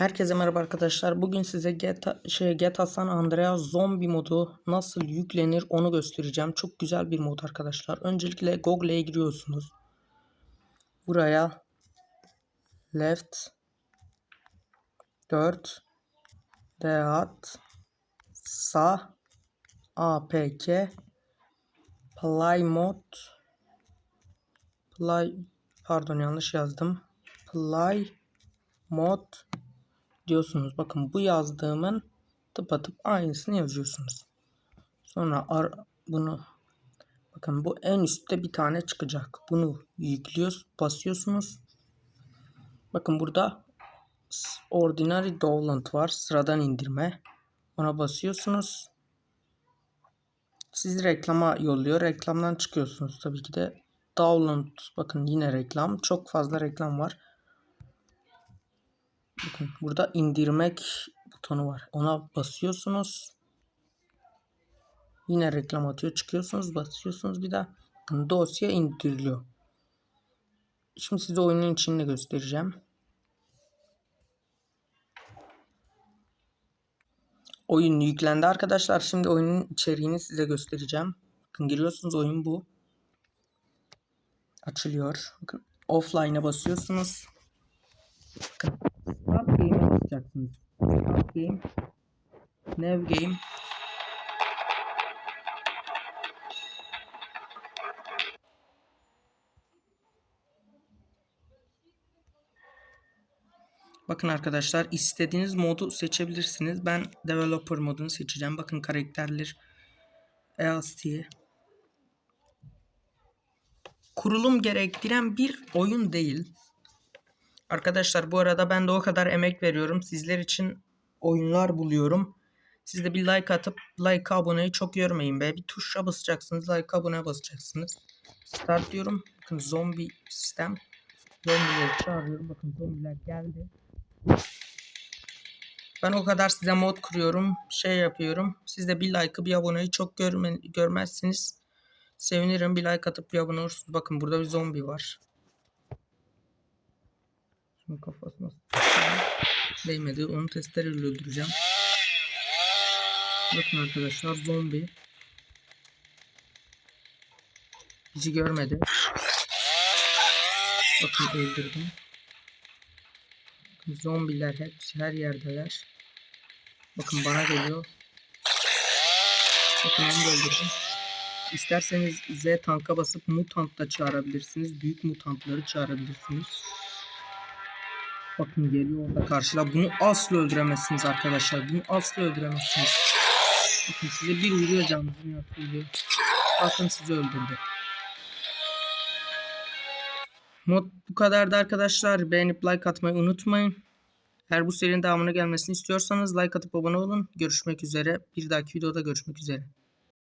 Herkese merhaba arkadaşlar. Bugün size GTA, şey, GTA San Andreas zombi modu nasıl yüklenir onu göstereceğim. Çok güzel bir mod arkadaşlar. Öncelikle Google'e giriyorsunuz. Buraya left 4 deat sa apk play mod play pardon yanlış yazdım. Play mod diyorsunuz. Bakın bu yazdığımın tıpatıp aynısını yazıyorsunuz. Sonra ar bunu bakın bu en üstte bir tane çıkacak. Bunu yüklüyoruz, basıyorsunuz. Bakın burada Ordinary Download var. Sıradan indirme. Ona basıyorsunuz. Sizi reklama yolluyor. Reklamdan çıkıyorsunuz tabii ki de. Download bakın yine reklam. Çok fazla reklam var. Bakın burada indirmek butonu var. Ona basıyorsunuz. Yine reklam atıyor. Çıkıyorsunuz basıyorsunuz bir daha. Bakın dosya indiriliyor. Şimdi size oyunun içini göstereceğim. Oyun yüklendi arkadaşlar. Şimdi oyunun içeriğini size göstereceğim. Bakın giriyorsunuz oyun bu. Açılıyor. Bakın offline'a basıyorsunuz. Bakın Game'e basacaksınız. Start Game. New Game. Bakın arkadaşlar istediğiniz modu seçebilirsiniz. Ben developer modunu seçeceğim. Bakın karakterler diye. Kurulum gerektiren bir oyun değil. Arkadaşlar bu arada ben de o kadar emek veriyorum. Sizler için oyunlar buluyorum. Siz de bir like atıp like aboneyi çok yormayın be. Bir tuşa basacaksınız. Like abone basacaksınız. Start diyorum. Bakın zombi sistem. Zombileri çağırıyorum. Bakın zombiler geldi. Ben o kadar size mod kuruyorum. Şey yapıyorum. Siz de bir like'ı bir aboneyi çok görme, görmezsiniz. Sevinirim. Bir like atıp bir abone olursunuz. Bakın burada bir zombi var. Şimdi kafasına değmedi. Onu testereyle öldüreceğim. Bakın arkadaşlar zombi. Bizi görmedi. Bakın öldürdüm. Bakın zombiler hepsi her yerdeler. Bakın bana geliyor. Bakın onu da öldürdüm. İsterseniz Z tanka basıp mutant da çağırabilirsiniz. Büyük mutantları çağırabilirsiniz. Bakın geliyor orada karşıla. Bunu asla öldüremezsiniz arkadaşlar. Bunu asla öldüremezsiniz. Bakın size bir vuruyor canınızın yapıyor. Bakın sizi öldürdü. Mod bu kadardı arkadaşlar. Beğenip like atmayı unutmayın. Eğer bu serinin devamını gelmesini istiyorsanız like atıp abone olun. Görüşmek üzere. Bir dahaki videoda görüşmek üzere.